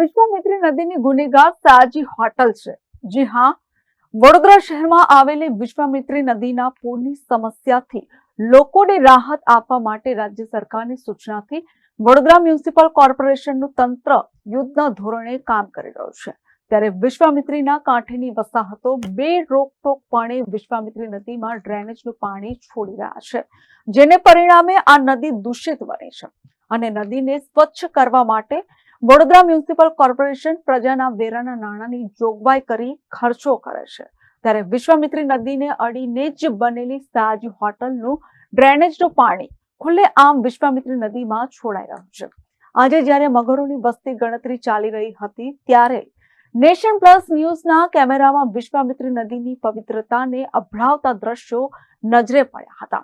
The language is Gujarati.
વિશ્વામિત્રી નદીની ગુનેગાર સાજી હોટલ છે. જી હા, વડોદરા શહેરમાં આવેલી વિશ્વામિત્રી નદીના પૂરની સમસ્યાથી લોકોને રાહત આપવા માટે રાજ્ય સરકારની સૂચનાથી વડોદરા મ્યુનિસિપલ કોર્પોરેશનનું તંત્ર યુદ્ધના ધોરણે કામ કરી રહ્યું છે. ત્યારે વિશ્વામિત્રીના કાંઠેની વસાહતો બે રોકટોકપણે વિશ્વામિત્રી નદીમાં ડ્રેનેજનું પાણી છોડી રહ્યા છે, જેને પરિણામે આ નદી દૂષિત બની છે અને નદીને સ્વચ્છ કરવા માટે વડોદરા મ્યુનિસિપલ કોર્પોરેશન પ્રજાના વેરાના નાણાંની જોગવાઈ કરી ખર્ચો કરે છે. ત્યારે વિશ્વામિત્રી નદીને અડીને જ બનેલી સાજ હોટલનું ડ્રેનેજનું પાણી ખુલ્લે આમ વિશ્વામિત્રી નદીમાં છોડાઈ રહ્યું છે. આજે જ્યારે મગરોની વસ્તી ગણતરી ચાલી રહી હતી, ત્યારે નેશન પ્લસ ન્યૂઝના કેમેરામાં વિશ્વામિત્રી નદીની પવિત્રતાને અભરાવતા દ્રશ્યો નજરે પડ્યા હતા.